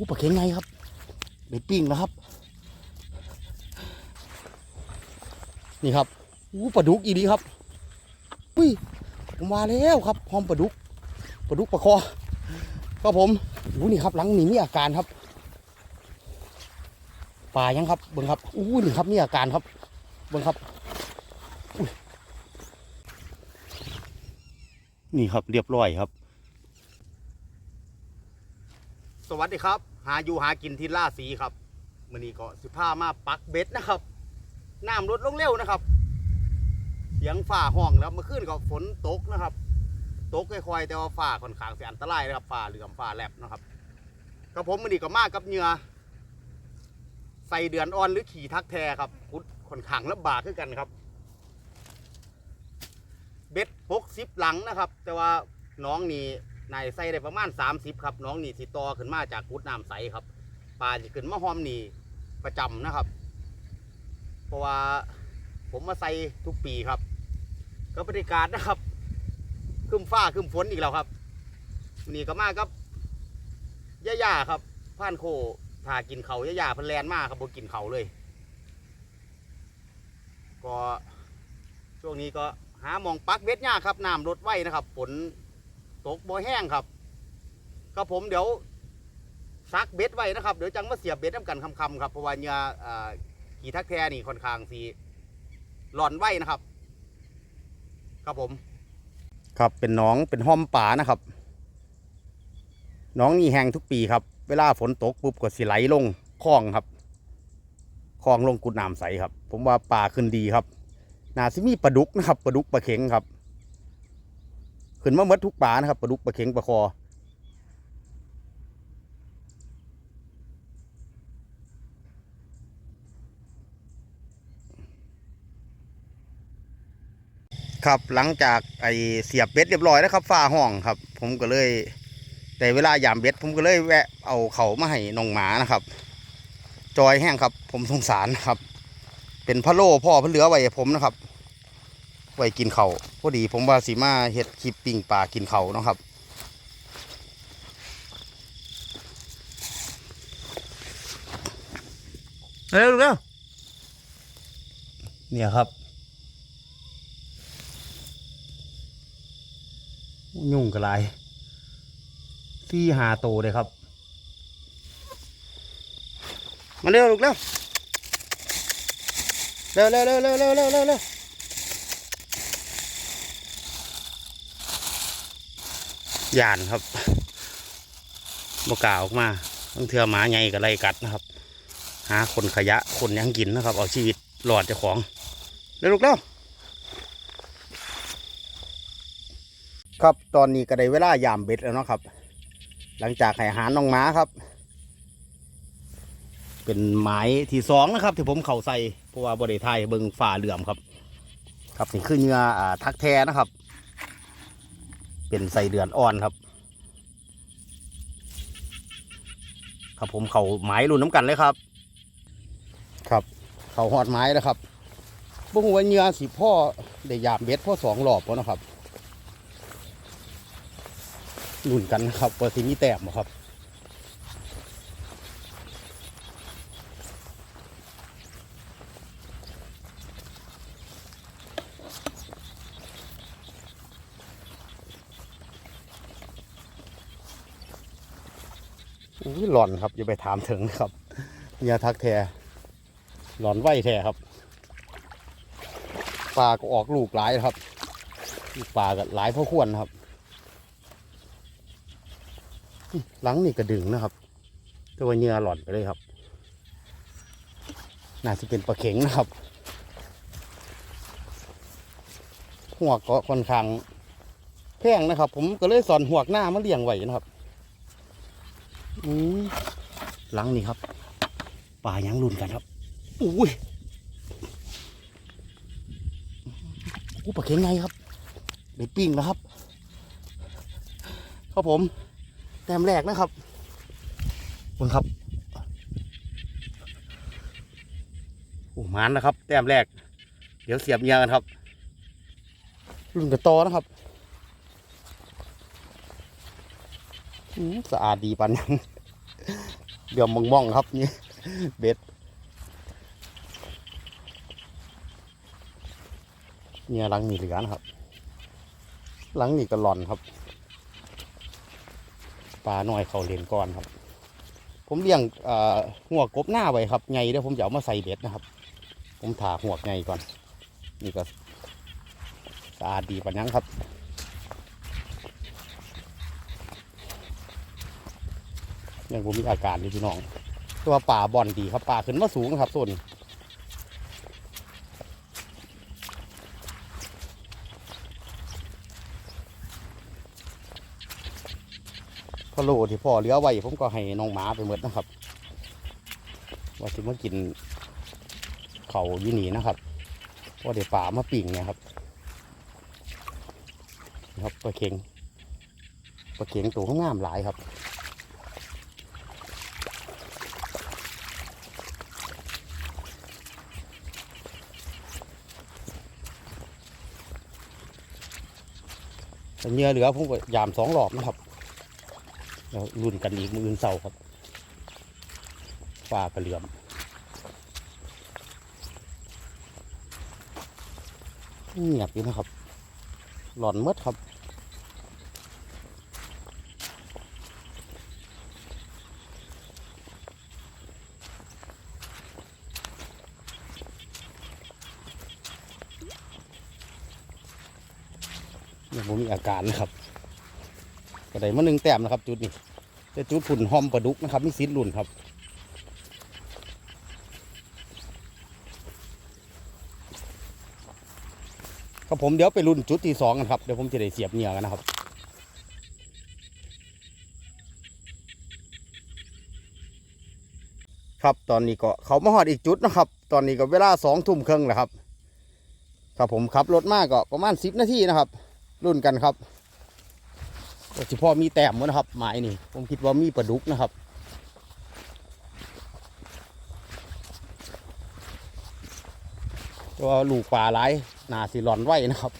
อู้ปลาเข็งไงครับได้ปิ้งแล้วครับ นี่ครับอู้ปลาดุกอีดีครับอุ้ยผมมาแล้วครับพร้อมปลาดุกปลาดุกปลาคอก็ผมอู้นี่ครับหลังนี่มีอาการครับปลายังครับเบิ้งครับอู้นี่ครับมีอาการครับเบิ้งครับนี่ครับเรียบร้อยครับ สวัสดีครับาอยู่หากินที่ล่าสีครับมื่อนี้ก็สิผ้ามาปักเบ็ดนะครับน้ำลดลงเร็วนะครับเสียงฝ่าห้องแล้วเมื่อคืนก็ฝนตกนะครับ ตกค่อยๆแต่ว่าฝ่าค่อนข้างเสียอันตรายนะครับฝ่าเหลื่อมฝ่าแลบนะครับกับผมมื่อนี้ก็มากับเหงื่อใส่เดือนอ่อนหรือขี่ทักแทครับคุดค่อนข้างลำบากขึ้นกันครับ เบ็ดหกสิบหลังนะครับ แต่ว่าน้องนี่ นายใส่ได้ประมาณ 30 ครับน้องนี่สิตอขึ้นมาจากกุดน้ำใสครับปลาจะขึ้นมาหอมนี่ประจำนะครับ เพราะว่าผมมาใส่ทุกปีครับก็บรรยากาศนะครับขึ้นฟ้าขึ้นฝนอีกแล้วครับนี่ก็มากับย่าๆครับผ่านโคพากินเขาย่าๆพันแลนมากครับบกินเขาเลย ก็ช่วงนี้ก็หามองปักเบ็ดยากครับน้ำลดไว้นะครับฝน ตกบ่แห้งครับ ครับผมเดี๋ยวซักเบ็ดไว้นะครับ เดี๋ยวจังมาเสียบเบ็ดน้ำกันคำๆครับเพราะว่าเหงื่อขี่ทักแทนี่ค่อนข้างสีหลอนไว้นะครับ ครับผม ครับเป็นหน้องเป็นห้อมป่านะครับหน้องนี่แห้งทุกปีครับ เวลาฝนตกปุ๊บก็สิไหลลงคลองครับคลองลงกุดน้ำใสครับ ผมว่าป่าขึ้นดีครับนาซิมีปลาดุกนะครับปลาดุกปลาเข็งครับ ขึ้นมาเมดทุกป่านะครับปลาดุกปลาเข็งปลาคอครับหลังจากไอเสียบเบ็ดเรียบร้อยแล้วครับฝ้าห้องครับ ผมก็เลย แต่เวลายามเบ็ดผมก็เลยแวะเอาเขามาให้น้องหมานะครับ จอยแห้งครับ ผมสงสารครับ เป็นพะโล่พ่อพนเหลือไว้ผมนะครับ ไว้กินเขาวพอดีผมว่าสีมาเห็ดคลิปปิ้งปลากินเขาวเนาะครับ เร็วเร็วเนี่ยครับ ยุ่งกระไรที่หาโตเลยครับ มาเร็วลูกเร็วเร็วเร็วเร็วเร็วเร็วเร็วเร็วเร็ว ย่านครับบกลาออกมาต้องเทือหมาไงกับไรกัดนะครับ หาคนขยะคนยังกินนะครับ เอาชีวิตหลอดเจ้าของเร็วลูกเร็วครับตอนนี้ก็ได้เวลายามเบ็ดแล้วเนาะครับ หลังจากให้อาหาน้องหม้าครับ เป็นหมายที่สองนะครับ ที่ผมเข่าใส่เพราะว่าบริไทยเบิงฝ่าเหลื่อมครับ ครับนี่คือเนื้ออ่าทักแท้นะครับ เป็นใส่เดือนอ่อนครับ ครับผมเข่าไม้รุ่นน้ำกันเลยครับ ครับ เขาหอดไม้แล้วครับบุ้งวันเนื้อสีพ่อได้ยามเบ็ดพ่อสองหลอบแล้วนะครับรุ่นกันครับว่าสิมีแต้มครับ อุ้ยหลอนครับอย่าไปถามถึงนะครับอย่าทักแทหลอนไหวแท้ครับปลาก็ออกลูกหลายครับลูกปลาก็หลายพอควรนครับ หลังนี่กระดึงนะครับต่ว่าเหงื่อหล่อนไปเลยครับ น่าจะเป็นปลาเข็งนะครับ หัวก็ค่อนข้างแพงนะครับ ผมก็เลยสอนหัวหน้ามาเลี้ยงไว้นะครับ อืมหลังนี่ครับปลายังรุนกันครับอุ้ยอู้ปลาเข็งไงครับได้ปิ้งแล้วครับครับผมแต้มแรกนะครับเบิ่งครับโอ้หมานนะครับ แต้มแรก เดี๋ยวเสียบเงียกันครับรุ่นกระตอนะครับอืม สะอาดดีปันยังเดี๋ยวมองมองๆครับนี่เบ็ดเนี่ยหลังนี่เหลือนะครับ หลังนี่ก็หลอนครับปลาหน่อยเขาเล่นก่อนครับ ผมเลี้ยงหัวกบหน้าไว้ครับไงเดี๋ยวผมจะเอามาใส่เบ็ดนะครับ ผมถาหัวไงก่อน นี่ก็สะอาดดีปะยังครับ ยังผมมีอาการนี่พี่น้องตัวป่าบอนดีครับป่าขึ้นมาสูงครับส่วนพะโลที่พ่อเหลือไว้ผมก็ให้น้องหมาไปหมดนะครับ ว่าจะมากินเขาอยู่นี่นะครับว่าเดี๋ยวป่ามาปิ่งเนี่ยครับนะครับปลาเค็งปลาเค็งตัวงามหลายครับ แต่เนื้อเหลือผมก็ยามสองรอบนะครับแล้วรุ่นกันอีกมืออื่นเสาครับฟ้ากระเหลื่อมเงียบอยู่นะครับ หลอนหมดครับ ยังผมมีอา การนะครับกระได้มาหนึ่งแต้มนะครับจุดนี้แต่จุดฝุ่นหอมปลาดุกนะครับมีสีรุ่นครับครับผมเดี๋ยวไปรุ่นจุดที่สองกันครับเดี๋ยวผมจะได้เสียบเหงื่อกันนะครับครับตอนนี้ก็เขามาหอดอีกจุดนะครับ ตอนนี้ก็เวลาสองทุ่มครึ่งแล้วครับ ครับผมขับรถมากก็ประมาณสิบนาทีนะครับ รุ่นกันครับก็เฉพาะมีแต้มมั้นะครับหมายนี่ ผมคิดว่ามีปลาดุกนะครับแต่ว่าลูกปลาหลายหนาสิหลอนไว้นะครับ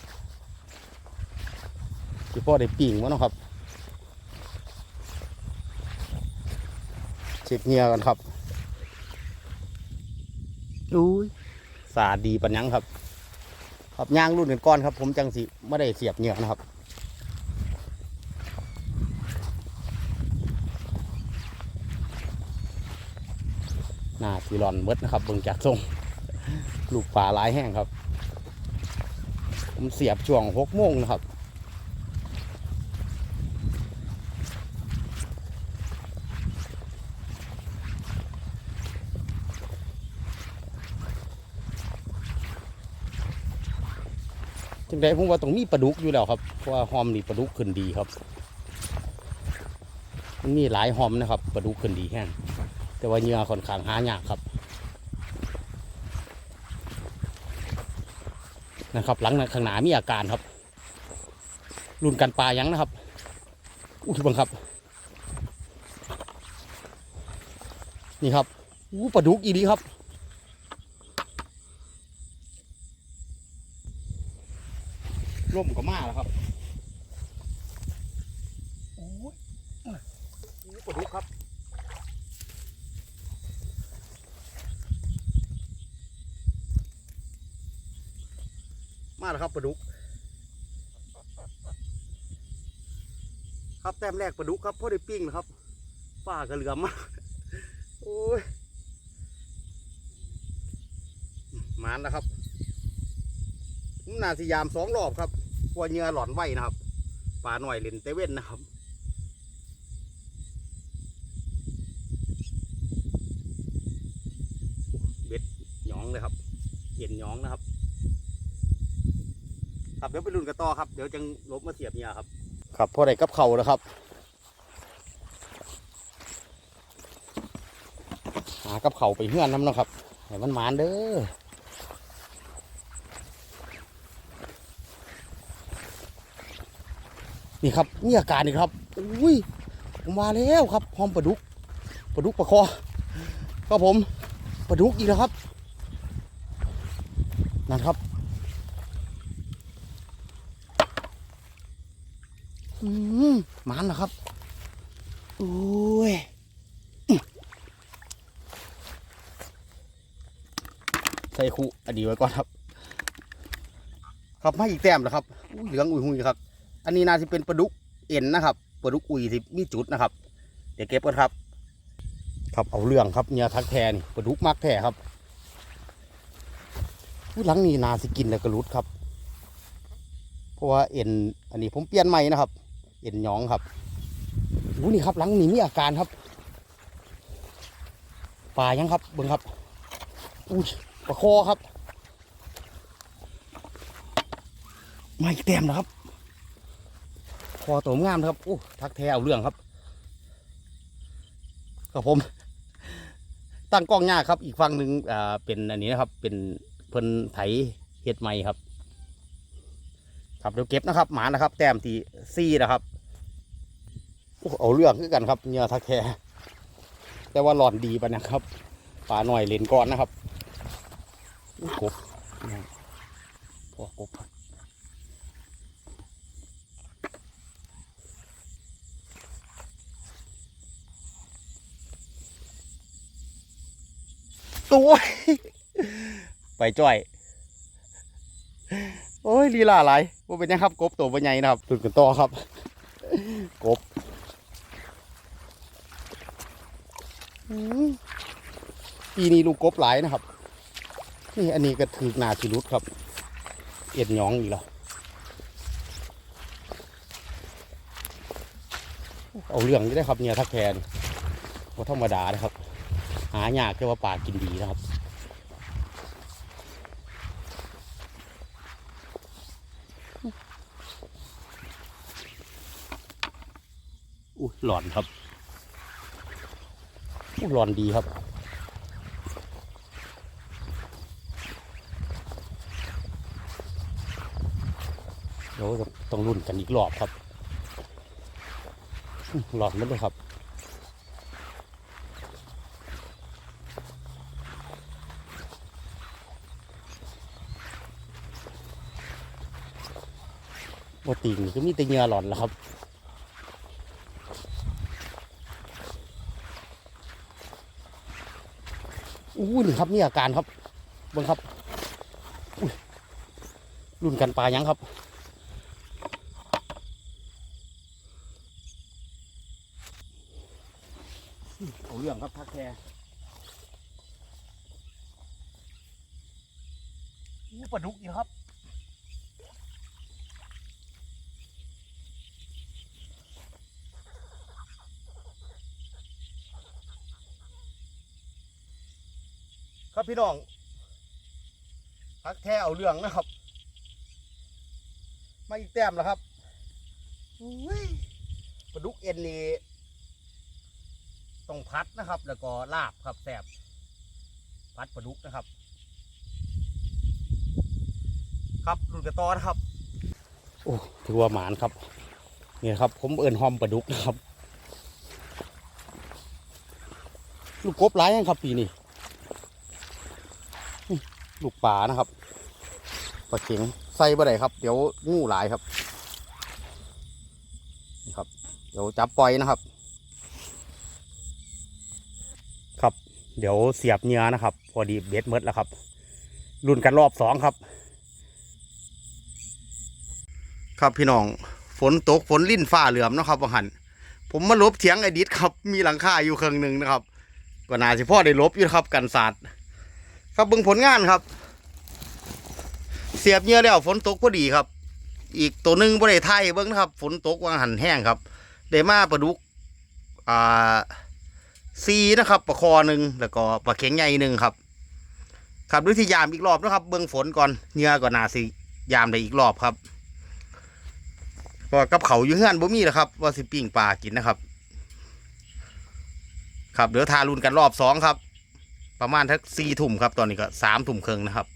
เฉพาะได้ปิ่งมั้นะครับเช็คเงียกันครับอุ้ยสาดีปัญญังครับ ครับยางรุ่นกันก้อนครับ ผมจังสิไม่ได้เสียบเหงือกนะครับหน้าสีรอนเบิดนะครับเบิ่งจากทรงลูกปลาลายแห้งครับ ผมเสียบช่วงหกโมงนะครับ จังไดผมว่าตรงมีปลาดุกอยู่แล้วครับเพราะว่าหอมนี่ปลาดุกขึ้นดีครับมันมีหลายหอมนะครับปลาดุกขึ้นดีแห้งแต่ว่าเหยื่อค่อนข้างหายากครับ นะครับ หลังนั้นข้างหน้ามีอาการครับรุ่นกันปลายังนะครับ อุ้ยบังครับ นี่ครับอู้ปลาดุกอีดีครับ ร่มก็มาแล้วครับโอ้ยปลาดุกครับมาแล้วครับปลาดุก ครับแต้มแรกปลาดุกครับพ่อได้ปิ้งนะครับป้ากระเหลือมมากโอ้ยหมานแล้วครับผมนาสยามสองรอบครับ กลัวเหงื่อหลอนไหวนะครับปลาหน่อยเล่นเตเว่นนะครับเบ็ดหยองเลยครับเย็นหยองนะครับ ครับเดี๋ยวไปรุ่นกันต่อครับเดี๋ยวจังลบมาเสียบเนี่ยครับ ครับพอได้กับเข่าแล้วครับหากับเข่าไปเฮือนน้ำนะครับให้มันหมานเด้อ นี่ครับนี่อาการนี่ครับอุ้ยผมมาแล้วครับพร้อมปลาดุกปลาดุกปลาคอก็ผมปลาดุกอีกแล้วครับนั่นครับอืมมันนะครับโอ้ยใส่คู่อดีไว้ก่อนครับ ครับมาอีกแต้มแล้วครับเหลืองอุ้ยหุยครับ อันนี้น่าจะเป็นปลาดุกเอ็นนะครับปลาดุกอุ้ยที่มีจุดนะครับ เดี๋ยวเก็บกันครับ ครับเอาเรื่องครับเนี่ยทักแทนปลาดุกมักแท้ครับอุ้ยหลังนี้นาสิกินแล้วก็รุดครับ เพราะว่าเอ็นอันนี้ผมเปลี่ยนใหม่นะครับ เอ็นหยองครับอู้นี่ครับหลังนี้มีอาการครับปลายังครับเบิ่งครับอุ้ยปลาคอครับมาอีกแต้มนะครับ คอตัวงามครับโอ้ทักแท้เอาเรื่องครับครับผม ตั้งกล้องยากครับ อีกฝั่งหนึ่งอ่าเป็นอันนี้นะครับ เป็นเพิ่นไถเห็ดใหม่ครับ ครับเดี๋ยวเก็บนะครับ หมานะครับ แต้มที่ซี่นะครับโอ้เอาเรื่องคือกันครับเนี่ยทักแท้แต่ว่าหลอนดีปะนะครับปลาหน่อยเลนก่อนนะครับอุ๊ยกบเนี่ยพอกบ ตัวไปจ้อย โอ้ยลีลาอะไรว่าเป็นยังครับ กบตัวเป็นไงนะครับตุนกันต่อครับ กบอืมปีนี้ลูกกบหลายนะครับ นี่อันนี้ก็ถือหนาทีรุดครับ เอ็ดหยองอีกแล้วเอาเรื่องนี้ได้ครับเนี่ยทักแทนว่าธรรมดานะครับ หายากแค่ว่าป่ากินดีนะครับ อุ้ยหลอนครับอุ้ยหลอนดีครับเดี๋ยวต้องรุ่นกันอีกรอบครับหลอนมันเลยครับ ตีนก็มีแต่เงือหลอนแล้วครับอู้นี่ครับนี่อาการครับบิ่งครับรุ่นกันปลายังครับเอาเรื่องครับทักแท้อู้ปลาดุกอยู่ครับ ครับพี่น้องพักแท้เอาเรื่องนะครับ มาอีกแต้มแล้วครับปลาดุกเอ็นนี่ต้องพัดนะครับ แล้วก็ลาบครับแสบพัดปลาดุกนะครับ ครับรุ่นกระตอนะครับ โอ้ถือว่าหมานครับนี่ครับ ผมเอินหอมปลาดุกนะครับ ลูกกบหลายยังครับปีนี้ ลูกป่านะครับปลาเข็งใส่บ่ได้ครับ เดี๋ยวงูหลายครับนี่ครับ เดี๋ยวจับปล่อยนะครับ ครับ เดี๋ยวเสียบเนื้อนะครับ พอดีเบ็ดเมดแล้วครับรุ่นกันรอบสองครับ ครับพี่น้องฝนตกฝนลิ่นฟ้าเหลือมนะครับหันผมมาลบเถียงไอดิดครับ มีหลังคาอยู่เครื่องหนึ่งนะครับก็น่าสิพ่อได้ลบอยู่ครับกันศาสตร์ ครับเบิ่งผลงานครับ เสียบเหงื่อแล้วฝนตกพอดีครับ อีกตัวหนึ่งบริไทยเบิ่งนะครับฝนตกวางหันแห้งครับเดมาปลาดุกอ่าซีนะครับปลาคอหนึ่งแล้วก็ปลาเข็งใหญ่หนึ่งครับครับด้วยที่ยามอีกรอบนะครับ เบิ่งฝนก่อนเหงื่อก่อนนาสิยามได้อีกรอบครับเพราะกับเขาอยู่เฮือนบ่มีแล้วครับ ว่าสิปิ้งปลากินนะครับ ครับเดี๋ยวทารุนกันรอบสองครับ ประมาณทักสี่ทุ่มครับ ตอนนี้ก็สามทุ่มครึ่งนะครับ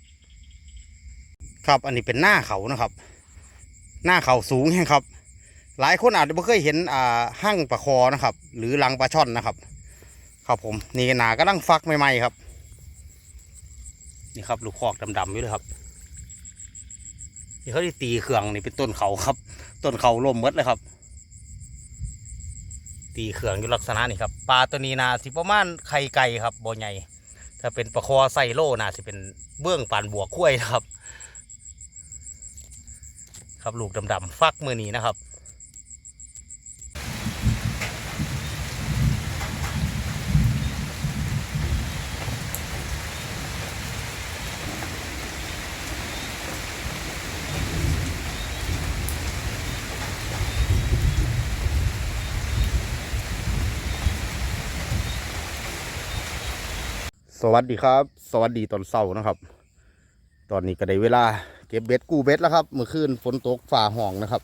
ครับอันนี้เป็นหน้าเขานะครับ หน้าเขาสูงแห้งครับ หลายคนอาจจะไม่เคยเห็นอ่าหั่งปลาคอนะครับ หรือลังปลาช่อนนะครับ ครับผมนี่หนาก็ตั้งฟักใหม่ๆครับ นี่ครับลูกคอกดำๆอยู่เลยครับนี่เขาที่ตีเครื่องนี่เป็นต้นเขาครับ ต้นเขาล่มมดเลยครับ ตีเครื่องอยู่ลักษณะนี่ครับปลาตัวนี้นาสิประมาณไข่ไก่ครับบ่ใหญ่ ถ้าเป็นปลาคอไซโลน่าจะเป็นเบื้องปานบวกคุ้ยนะครับ ครับลูกดำๆฟักมือนี้นะครับ สวัสดีครับ สวัสดีตอนเช้านะครับ ตอนนี้ก็ได้เวลาเก็บเบ็ดกู้เบ็ดแล้วครับ เมื่อคืนฝนตกฝ่าห้องนะครับ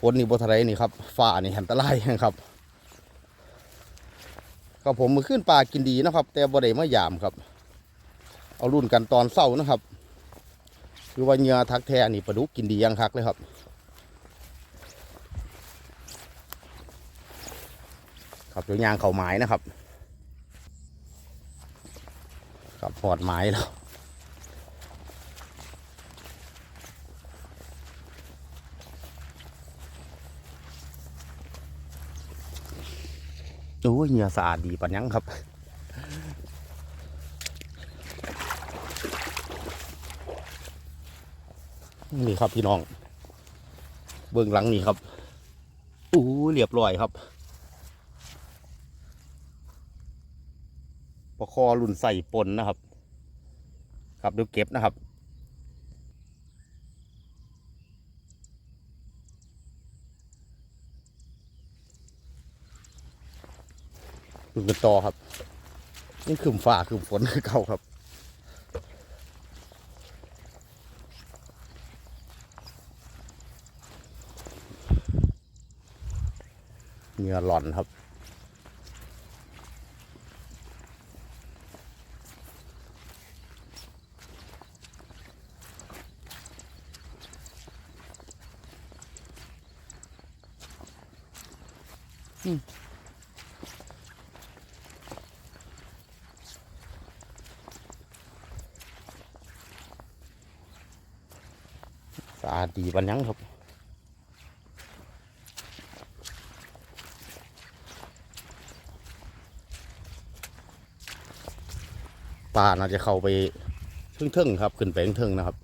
ฝนนี่บทะเลนี่ครับฝ่านี่อันตรายนะครับ ก็ผมเมื่อคืนปลากินดีนะครับ แต่บ่ได้มายามครับ เอารุ่นกันตอนเช้านะครับคือว่าเงือทักแท้นี่ปลาดุกกินดียังคักเลยครับครับเดี๋ยวยางเขาไม้นะครับ กับพอดไม้แล้วโอ้ยเหงื่อสะอาดดีปัญญังครับนี่ครับพี่น้อง เบื้องหลังนี่ครับอู้เรียบร้อยครับ ปะคอรุ่นใส่ปนนะครับ ครับเดี๋ยวเก็บนะครับดูกันต่อครับ นี่คืมฝ่าคืมฝนเก่าครับเหงื่อหล่อนครับ สะอาดดีปัญญังครับปลาน่าจะเข้าไปทึ่งๆครับ ขึ้นไปทึ่งๆนะครับ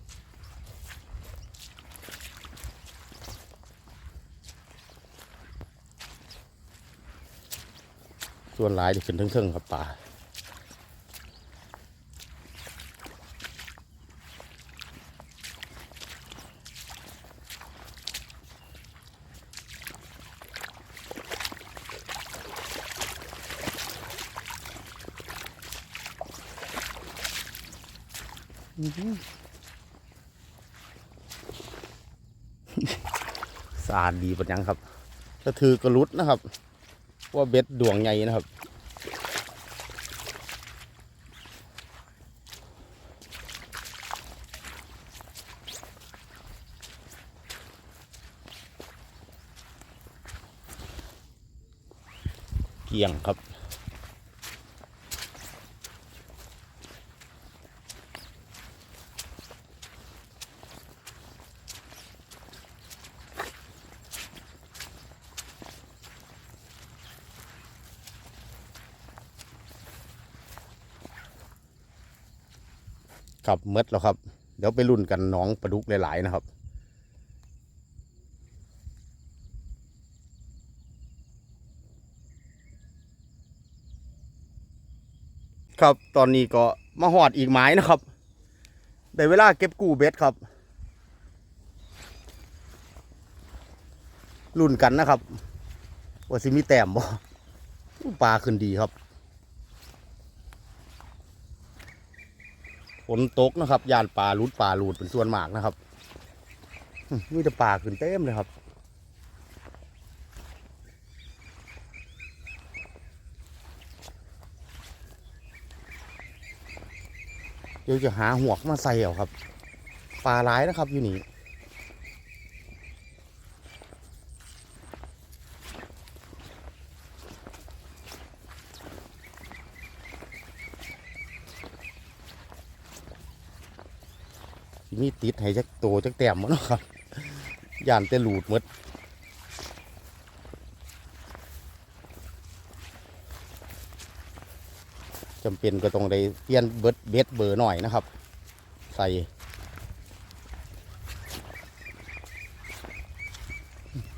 ส่วนหลายจะขึ้นทึ่งๆครับปลาสะอาดดีปัญญังครับ ก็ถือกระลุดนะครับ ว่าเบ็ดดวงใหญ่นะครับ เกี่ยงครับ ครับเมดแล้วครับ เดี๋ยวไปรุ่นกันน้องปลาดุกหลาย ๆ นะครับครับตอนนี้ก็มาหอดอีกไม้นะครับได้เวลาเก็บกู้เบ็ดครับรุ่นกันนะครับว่าสิมีแต้มบ่ปลาขึ้นดีครับ ฝนตกนะครับยานปลาลุดปลาลูดเป็นส่วนมากนะครับมีแต่ปลาขึ้นเต็มเลยครับเดี๋ยวจะหาหัวกมาใส่เอาครับปลาร้ายนะครับอยู่นี่ สิมีติดให้จักโตจักแต้มมั้งนาะครับย่านแต่หลูดหมดจำเป็นก็ต้องได้เปลี่ยนเบิดเบ็ดเบอร์หน่อยนะครับ ใส่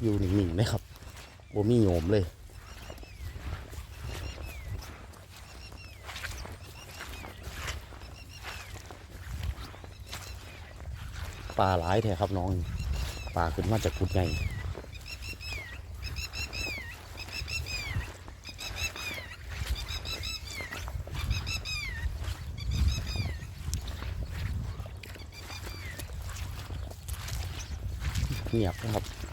อยู่หนิ่งๆนะครับบ่มีโยมเลย ปลาหลายแท้ครับน้องปลาขึ้นมาจากกุดไงเงียบนะครับ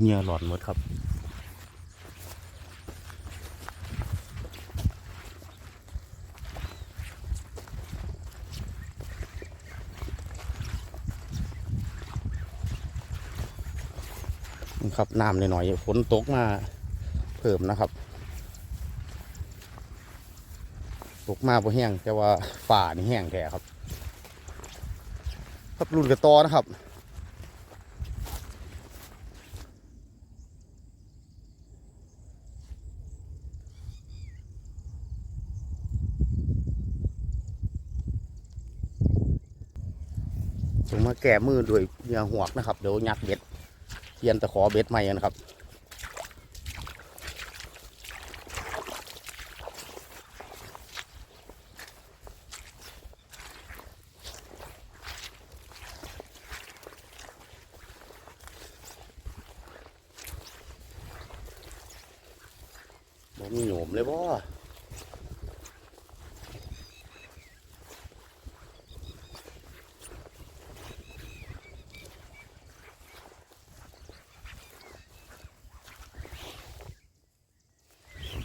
เงียหลอดหมดครับครับน้ำหน่อยๆฝนตกมาเพิ่มนะครับ ตกมาบ่แห้งแต่ว่าฝ่านี่แห้งแท้ครับ ครับรุ่นกระตอนะครับ แก้มือด้วยเหยื่อหวกนะครับ เดี๋ยวยัดเบ็ดเทียนตะขอเบ็ดใหม่นะครับมีโหนมเลยบ่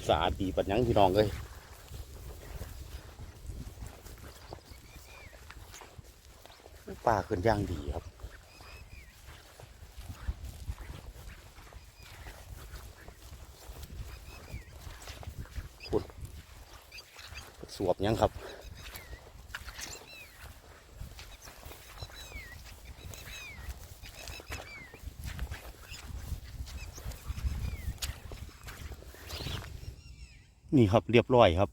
สะอาดดีปัดยังพี่น้องเลยป่าขึ้นย่างดีครับขุดสวบยังครับ นี่ครับเรียบร้อยครับ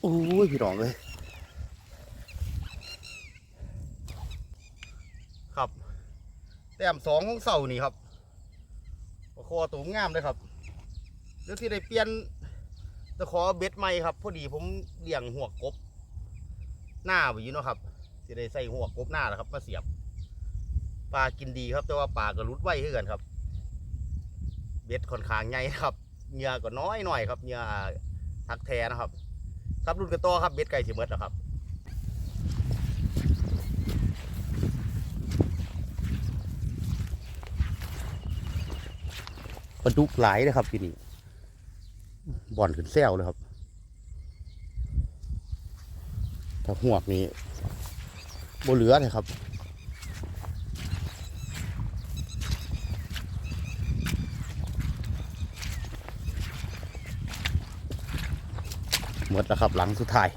โอ้ยพี่น้องเลยครับ แต้มสองของเสานี่ครับปลาคอตูงงามเลยครับเดี๋ยวที่ได้เปลี่ยนตะขอเบ็ดใหม่ครับ พอดีผมเลี้ยงหัวกบ หน้าไปอยู่เนาะครับจะได้ใส่หัวกบหน้าแล้วครับ มาเสียบปลากินดีครับ แต่ว่าปลาก็รุดไว้ขึ้นกันครับ เบ็ดค่อนข้างใหญ่นะครับ เหงื่อก็น้อยหน่อยครับเหงื่อทักแท้นะครับ ครับรุ่นกระโตอครับเบ็ดไก่สิเมดแล้วครับปลาดุกหลายเลยครับที่นี่บ่อนขึ้นแซวเลยครับ ถ้าหวกนี้บเหลือเลยครับ หมดแล้วครับหลังสุดท้าย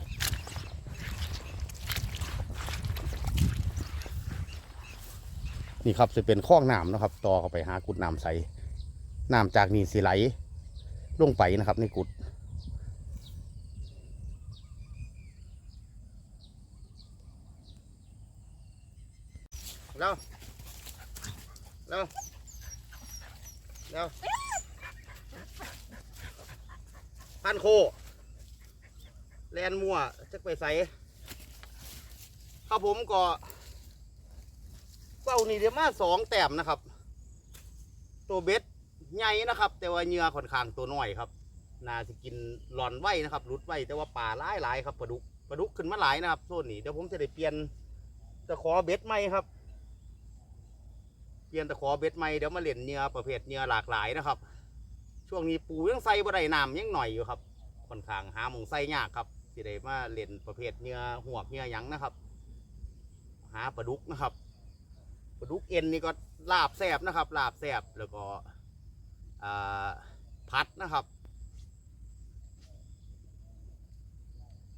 นี่ครับจะเป็นคลองน้ำนะครับ ต่อเข้าไปหากุดน้ำใสน้ำจากนี่สิไหลลงไปนะครับในกุดแล้วแล้วแล้วพันโค จะไปใส่ครับผมก็เป้านี่เดี๋ยวมาสองแต้มนะครับ ตัวเบ็ดใหญ่นะครับ แต่ว่าเหยื่อค่อนข้างตัวน้อยครับน่าจะกินหลอนไว้นะครับรุดไว้แต่ว่าปลาหลายหลายครับปลาดุกปลาดุกขึ้นมาหลายนะครับโซนนี้เดี๋ยวผมจะได้เปลี่ยนตะขอเบ็ดใหม่ครับ เปลี่ยนตะขอเบ็ดใหม่เดี๋ยวมาเล่นเหยื่อประเภทเหยื่อหลากหลายนะครับ ช่วงนี้ปูยังใส่บ่ไดน้ำยังหน่อยอยู่ครับค่อนข้างหาหมงใส่ยากครับ สิได้มาเล่นประเภทเหยื่อหวกเหยื่อหยังนะครับ หาปลาดุกนะครับปลาดุกเอ็นนี่ก็ลาบแซบนะครับ ลาบแซบแล้วก็พัดนะครับ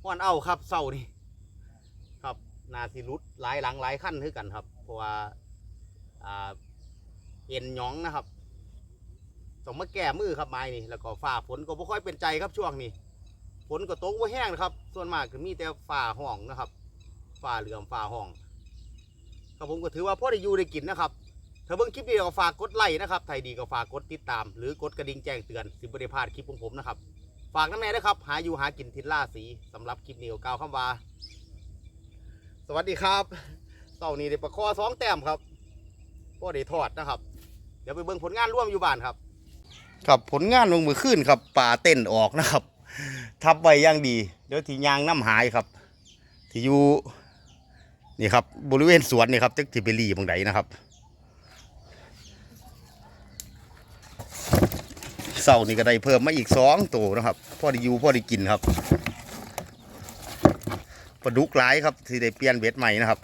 ห้อนเอาครับเศร้านี่ครับนาสิรุดหลายหลังหลายขั้นคือกันครับ เพราะว่าเอ็นยองนะครับต้องมาแก้มือครับไม้นี่แล้วก็ฝ่าฝนก็บ่ค่อยเป็นใจครับช่วงนี้ ฝนก็ตกบ่าแห้งนะครับ ส่วนมากก็มีแต่ฝ่าห้องนะครับฝ่าเหลื่อมฝ่าห้อง ครับผมก็ถือว่าพ่อได้อยู่ได้กินนะครับถ้าเบิ่งคลิปนี้ก็ฝากกดไลค์นะครับไทยดีก็ฝากกดติดตาม หรือกดกระดิ่งแจ้งเตือนสิบได้พลาดคลิปของผมนะครับ ฝากน้ำแน่ด้วยครับ หาอยู่หากินทินล่าสีสำหรับคลิปนี้ก็กล่าวคำว่า สวัสดีครับเต่านี้ได้ประคอสองแต้มครับก็ได้ทอดนะครับ เดี๋ยวไปเบิ่งผลงานร่วมอยู่บ้านครับ ครับผลงานลงมือขึ้นครับป่าเต้นออกนะครับ ทับไว้อย่างดี เดี๋ยวที่ยางน้ำหายครับ ที่อยู่นี่ครับ บริเวณสวนนี่ครับจักที่ไปรีบางใดนะครับเสานี่ก็ได้เพิ่มมาอีกสองตัวนะครับพ่อได้อยู่พ่อได้กินครับปลาดุกหลายครับที่ได้เปลี่ยนเบ็ดใหม่นะครับ